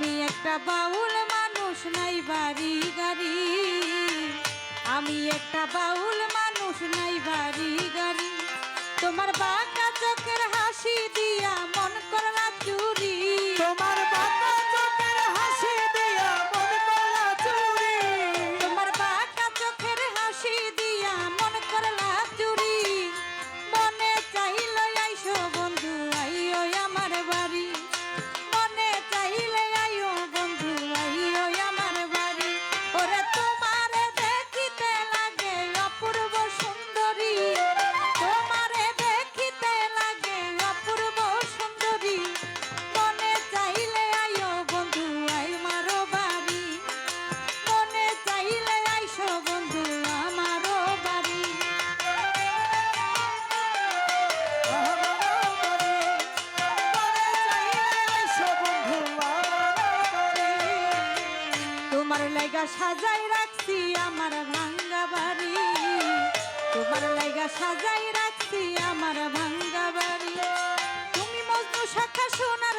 আমি একটা বাউল মানুষ, নাই বাড়ি গাড়ি। আমি একটা বাউল মানুষ, নাই বাড়ি গাড়ি। তোমার বাঁকা চোখের হাসি তোমার লাইগা সাজাই রাখছি আমার ভাঙ্গা বাড়ি। তোমার লাইগা সাজাই রাখছি আমার ভাঙ্গা বাড়ি। তুমি মজনু শাখা শোনা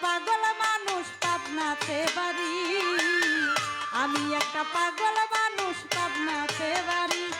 পাগল মানুষ পাবনাতে বাড়ি। আমি একটা পাগল মানুষ পাবনাতে বাড়ি।